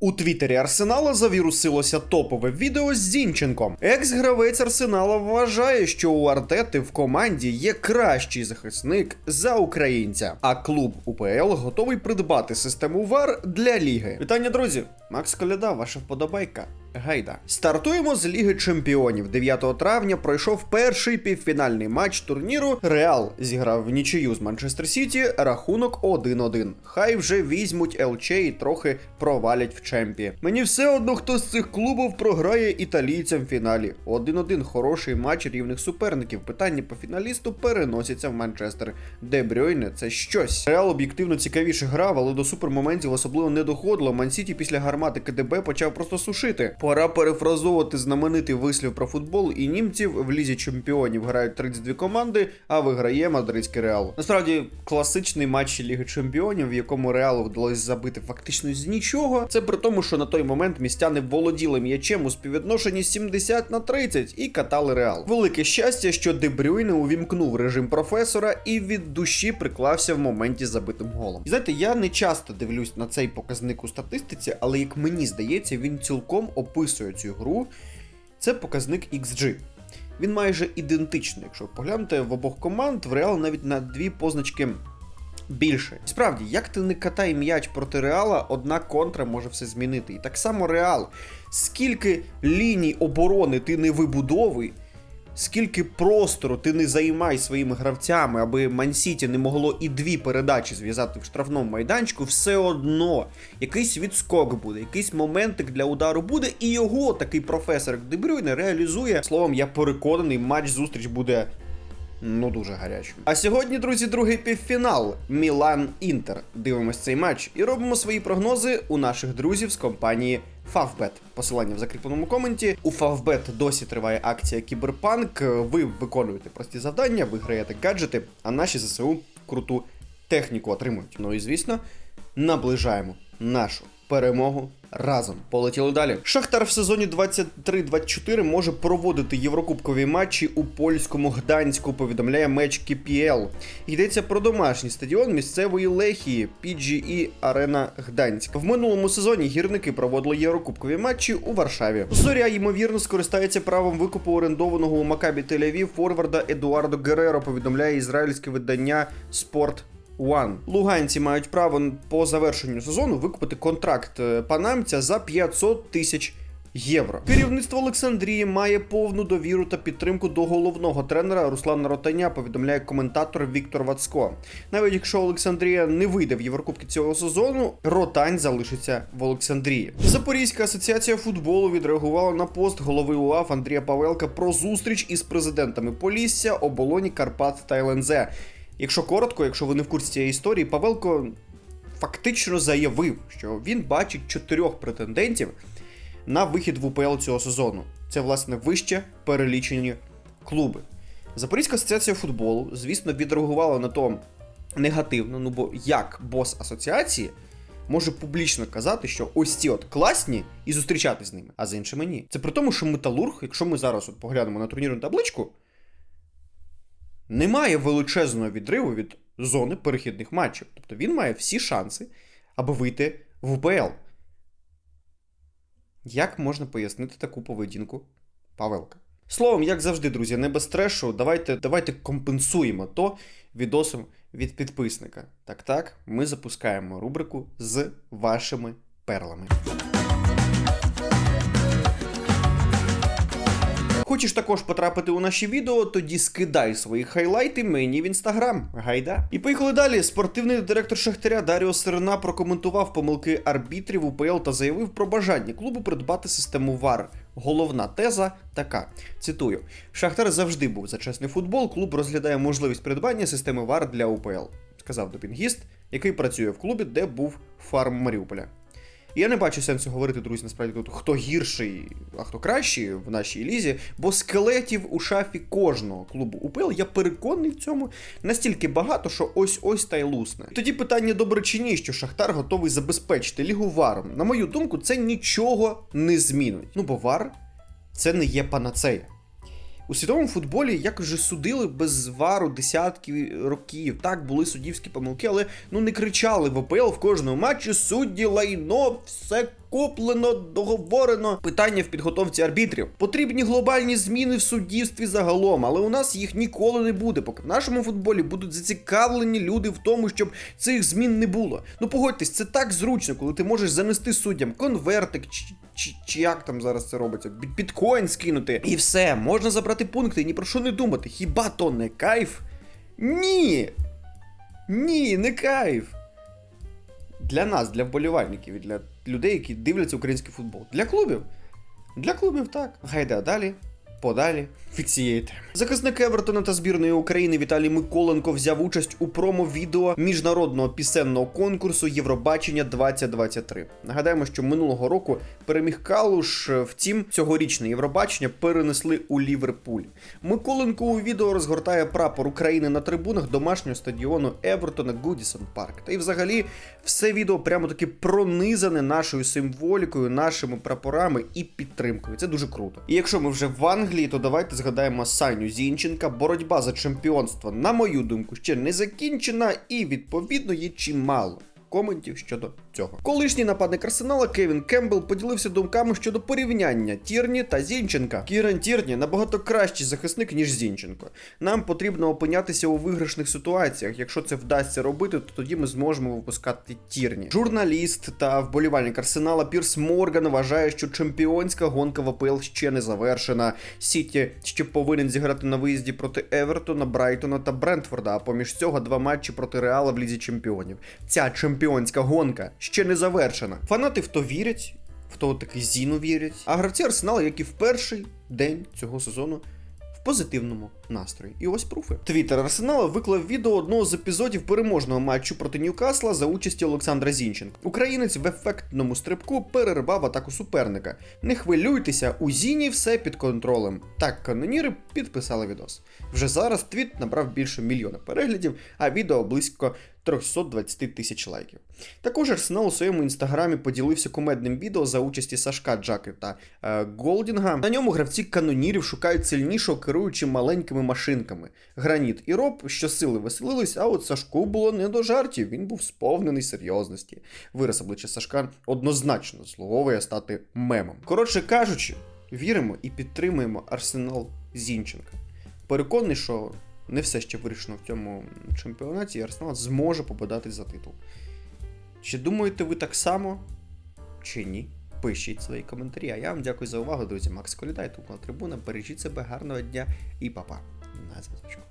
У твіттері Арсенала завірусилося топове відео з Зінченком. Екс-гравець Арсенала вважає, що у Артети в команді є кращий захисник за українця, а клуб УПЛ готовий придбати систему ВАР для ліги. Вітання, друзі! Макс Коляда, ваша вподобайка. Гайда. Стартуємо з Ліги Чемпіонів. 9 травня пройшов перший півфінальний матч турніру. Реал зіграв в нічию з Манчестер Сіті. Рахунок 1-1. Хай вже візьмуть ЛЧ і трохи провалять в чемпі. Мені все одно, хто з цих клубів програє італійцям в фіналі. 1-1 хороший матч рівних суперників. Питання по фіналісту переносяться в Манчестер. Де Брюйне це щось. Реал об'єктивно цікавіше грав, але до супермоментів особливо не доходило. Мансіті після гармати КДБ почав просто сушити. Пора перефразовувати знаменитий вислів про футбол і німців в лізі чемпіонів грають 32 команди, а виграє мадридський реал. Насправді класичний матч Ліги Чемпіонів, в якому реалу вдалося забити фактично з нічого. Це при тому, що на той момент містяни володіли м'ячем у співвідношенні 70 на 30 і катали реал. Велике щастя, що Дебрюйне увімкнув режим професора і від душі приклався в моменті забитим голом. І знаєте, я не часто дивлюсь на цей показник у статистиці, але як мені здається, він цілком описує цю гру. Це показник XG. Він майже ідентичний. Якщо ви поглянете в обох команд, в Реал навіть на дві позначки більше. Справді, як ти не катай м'яч проти Реала, одна контра може все змінити. І так само Реал. Скільки ліній оборони ти не вибудовуй, скільки простору ти не займай своїми гравцями, аби Мансіті не могло і дві передачі зв'язати в штрафному майданчику, все одно якийсь відскок буде, якийсь моментик для удару буде, і його такий професор Дебрюйне реалізує. Словом, я переконаний, матч зустріч буде. Ну, дуже гарячим. А сьогодні, друзі, другий півфінал Мілан Інтер. Дивимось цей матч і робимо свої прогнози у наших друзів з компанії Favbet. Посилання в закріпленому коменті. У Favbet досі триває акція Кіберпанк. Ви виконуєте прості завдання, виграєте гаджети, а наші ЗСУ круту техніку отримують. Ну і звісно, наближаємо нашу перемогу разом. Полетіли далі. Шахтар в сезоні 23-24 може проводити єврокубкові матчі у польському Гданську. Повідомляє меч КПЛ. Йдеться про домашній стадіон місцевої Лехії PGE Арена Гданськ. В минулому сезоні гірники проводили єврокубкові матчі у Варшаві. Зоря ймовірно скористається правом викупу орендованого у Макабі Тель-Авів форварда Едуардо Гереро. Повідомляє ізраїльське видання Спорт. One. Луганці мають право по завершенню сезону викупити контракт е, панамця за 500 тисяч євро. Керівництво Олександрії має повну довіру та підтримку до головного тренера Руслана Ротаня, повідомляє коментатор Віктор Вацко. Навіть якщо Олександрія не вийде в Єврокубки цього сезону, Ротань залишиться в Олександрії. Запорізька асоціація футболу відреагувала на пост голови УАФ Андрія Павелка про зустріч із президентами Полісся, Оболоні, Карпат та ЛНЗ. Якщо коротко, якщо ви не в курсі цієї історії, Павелко фактично заявив, що він бачить чотирьох претендентів на вихід в УПЛ цього сезону. Це, власне, вище перелічені клуби. Запорізька асоціація футболу, звісно, відреагувала на то негативно, ну бо як бос асоціації може публічно казати, що ось ці от класні і зустрічати з ними, а з іншими ні. Це при тому, що металург, якщо ми зараз от поглянемо на турнірну табличку, немає величезного відриву від зони перехідних матчів. Тобто він має всі шанси, аби вийти в УПЛ. Як можна пояснити таку поведінку Павелка? Словом, як завжди, друзі, не без трешу, давайте, давайте компенсуємо то відосом від підписника. Так так, ми запускаємо рубрику з вашими перлами. Хочеш також потрапити у наші відео, тоді скидай свої хайлайти мені в інстаграм. Гайда. І поїхали далі. Спортивний директор Шахтаря Даріо Сирена прокоментував помилки арбітрів УПЛ та заявив про бажання клубу придбати систему ВАР. Головна теза така: цитую: Шахтар завжди був за чесний футбол. Клуб розглядає можливість придбання системи ВАР для УПЛ, сказав допінгіст, який працює в клубі, де був фарм Маріуполя. Я не бачу сенсу говорити, друзі, насправді тут хто гірший, а хто кращий в нашій лізі, бо скелетів у шафі кожного клубу УПЛ, я переконаний в цьому настільки багато, що ось ось та й лусне. Тоді питання добре чи ні, що Шахтар готовий забезпечити лігу варом. На мою думку, це нічого не змінить. Ну бо вар це не є панацея. У світовому футболі як вже судили без вару десятки років. Так, були суддівські помилки, але ну не кричали в ОПЛ в кожному матчі судді лайно, все накоплено, договорено. Питання в підготовці арбітрів. Потрібні глобальні зміни в суддівстві загалом, але у нас їх ніколи не буде, поки в нашому футболі будуть зацікавлені люди в тому, щоб цих змін не було. Ну погодьтесь, це так зручно, коли ти можеш занести суддям конвертик, чи, чи, чи як там зараз це робиться, біткоін скинути, і все, можна забрати пункти, ні про що не думати. Хіба то не кайф? Ні. Ні, не кайф. Для нас, для вболівальників і для людей, які дивляться український футбол. Для клубів. Для клубів так. Гайда далі. Подалі від цієї теми. Захисник Евертона та збірної України Віталій Миколенко взяв участь у промо-відео міжнародного пісенного конкурсу Євробачення 2023. Нагадаємо, що минулого року переміг Калуш. Втім, цьогорічне Євробачення перенесли у Ліверпуль. Миколенко у відео розгортає прапор України на трибунах домашнього стадіону Евертона Гудісон Парк. Та й взагалі все відео прямо таки пронизане нашою символікою, нашими прапорами і підтримкою. Це дуже круто. І якщо ми вже в Англії, то давайте згадаємо Саню Зінченка. Боротьба за чемпіонство, на мою думку, ще не закінчена, і відповідно є чимало. Коментів щодо цього. Колишній нападник Арсенала Кевін Кембл поділився думками щодо порівняння Тірні та Зінченка. Кірен Тірні набагато кращий захисник, ніж Зінченко. Нам потрібно опинятися у виграшних ситуаціях. Якщо це вдасться робити, то тоді ми зможемо випускати Тірні. Журналіст та вболівальник Арсенала Пірс Морган вважає, що чемпіонська гонка в АПЛ ще не завершена. Сіті ще повинен зіграти на виїзді проти Евертона, Брайтона та Брентфорда. А поміж цього два матчі проти Реала в лізі чемпіонів. Ця чемпіонська гонка ще не завершена. Фанати в то вірять, в то таки Зіну вірять. А гравці Арсенала, як і в перший день цього сезону. В позитивному настрої. І ось пруфи. Твіттер Арсенала виклав відео одного з епізодів переможного матчу проти Ньюкасла за участі Олександра Зінченка. Українець в ефектному стрибку перервав атаку суперника. Не хвилюйтеся, у Зіні все під контролем. Так каноніри підписали відос. Вже зараз твіт набрав більше мільйона переглядів, а відео близько 320 тисяч лайків. Також Арсенал у своєму інстаграмі поділився кумедним відео за участі Сашка Джаки та е, Голдінга. На ньому гравці канонірів шукають сильнішого, керуючи маленькими машинками. Граніт і Роб щосили веселились, а от Сашку було не до жартів. Він був сповнений серйозності. Вираз обличчя Сашка однозначно заслуговує стати мемом. Коротше кажучи, віримо і підтримуємо Арсенал Зінченка. Переконаний, що не все ще вирішено в цьому чемпіонаті, і Арсенал зможе попадати за титул. Чи думаєте ви так само, чи ні? Пишіть свої коментарі. А я вам дякую за увагу, друзі. Макс Колідай, тут на трибуна. Бережіть себе, гарного дня і па-па. На зв'язку.